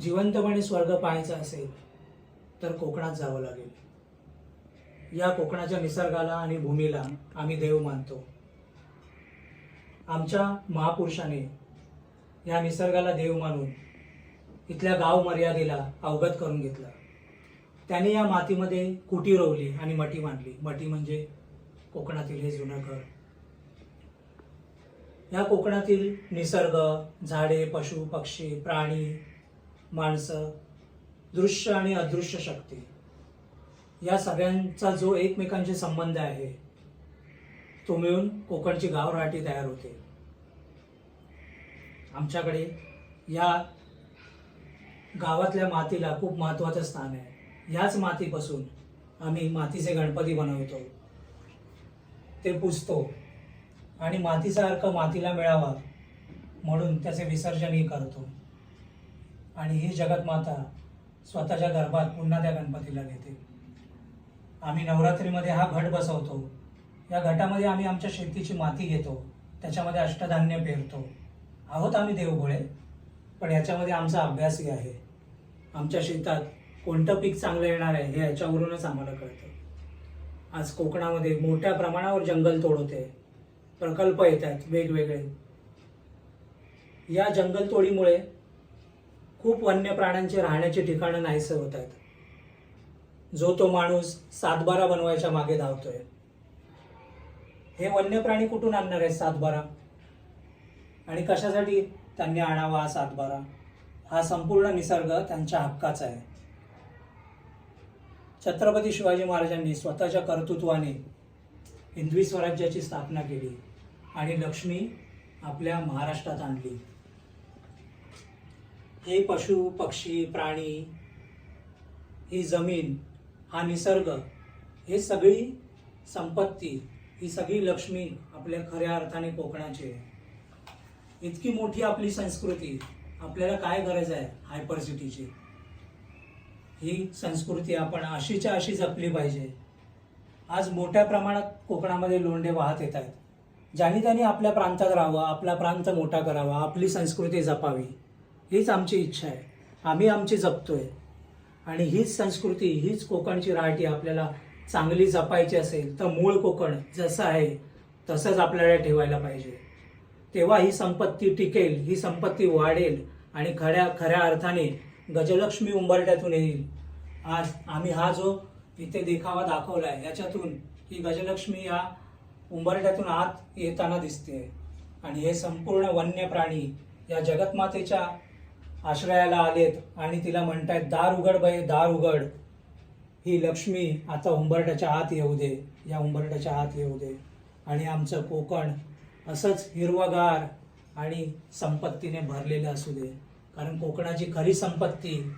जिवंतपणे स्वर्ग पाहायचा असेल तर कोकणात जावं लागेल. या कोकणाच्या निसर्गाला आणि भूमीला आम्ही देव मानतो. आमच्या महापुरुषाने या निसर्गाला देव मानून इथल्या गाव मर्यादेला अवगत करून घेतलं. त्याने या मातीमध्ये कुटी रोवली आणि मटी मांडली. मटी म्हणजे कोकणातील हे जुनं घर. या कोकणातील निसर्ग झाडे पशु पक्षी प्राणी माणसं दृश्य आणि अदृश्य शक्ती. या सगळ्यांचा जो एकमेकांशी संबंध आहे तो मिळून कोकणची गावराटी तयार होते. आमच्याकडे या गावातल्या मातीला खूप महत्त्वाचं स्थान आहे. याच मातीपासून आम्ही मातीचे गणपती बनवतो. ते पुजतो आणि मातीचा अर्क मातीला मिळावा म्हणून त्याचे विसर्जनही करतो. आणि ही जगतमाता स्वतःच्या गर्भात पुन्हा त्या गणपतीला घेते आम्ही नवरात्रीमध्ये हा घट बसवतो. या घटामध्ये आम्ही आमच्या शेतीची माती घेतो. त्याच्यामध्ये अष्टधान्य पेरतो. आहोत आम्ही देवगोळे पण याच्यामध्ये आमचा अभ्यासही आहे. आमच्या शेतात कोणतं पीक चांगलं येणार आहे हे याच्यावरूनच आम्हाला कळतं. आज कोकणामध्ये मोठ्या प्रमाणावर जंगल तोड होते प्रकल्प येत आहेत वेगवेगळे. या जंगलतोडीमुळे खूप वन्य प्राण्यांचे राहण्याची ठिकाणं नाहीसे होत आहेत. जो तो माणूस सातबारा बनवायच्या मागे धावतोय. हे वन्य प्राणी कुठून आणणार आहेत सातबारा? आणि कशासाठी त्यांनी आणावा हा सातबारा? हा संपूर्ण निसर्ग त्यांच्या हक्काचा आहे. छत्रपती शिवाजी महाराजांनी स्वतःच्या कर्तृत्वाने हिंदवी स्वराज्याची स्थापना केली आणि लक्ष्मी आपल्या महाराष्ट्रात आणली. हे पशु पक्षी प्राणी ही जमीन हा निसर्ग हे सगळी संपत्ती ही सगळी लक्ष्मी आपल्या खऱ्या अर्थाने कोकणाची आहे. इतकी मोठी आपली संस्कृती आपल्याला काय गरज आहे हायपर सिटीची ही संस्कृती आपण अशीच्या अशी जपली पाहिजे. आज मोठ्या प्रमाणात कोकणामध्ये लोंढे वाहत येत आहेत. ज्यांनी त्यांनी आपल्या प्रांतात राहावं आपला प्रांत मोठा करावा आपली संस्कृती जपावी. हीच आमची इच्छा आहे. आम्ही आमची जपतोय. आणि हीच संस्कृती हीच कोकणची राहटी आपल्याला चांगली जपायची असेल तर मूळ कोकण जसं आहे तसंच आपल्याला ठेवायला पाहिजे. तेव्हा ही संपत्ती टिकेल ही संपत्ती वाढेल आणि खऱ्या खऱ्या अर्थाने गजलक्ष्मी उंबरट्यातून येईल. आज आम्ही हा जो इथे देखावा दाखवला आहे याच्यातून ही गजलक्ष्मी या उंबरट्यातून आत येताना दिसते आणि हे संपूर्ण वन्य प्राणी या जगतमातेच्या आश्रयाला आलेत आणि तिला म्हणतायत दार उघड बाई दार उघड. ही लक्ष्मी आता उंबरट्याच्या आत येऊ दे. या उंबरट्याच्या आत येऊ दे. आणि आमचं कोकण असंच हिरवगार आणि संपत्तीने भरलेलं असू दे. कारण कोकणाची खरी संपत्ती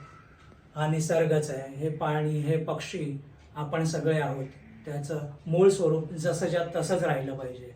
हा निसर्गच आहे. हे पाणी हे पक्षी आपण सगळे आहोत. त्याचं मूळ स्वरूप जसंच्या तसंच राहिलं पाहिजे.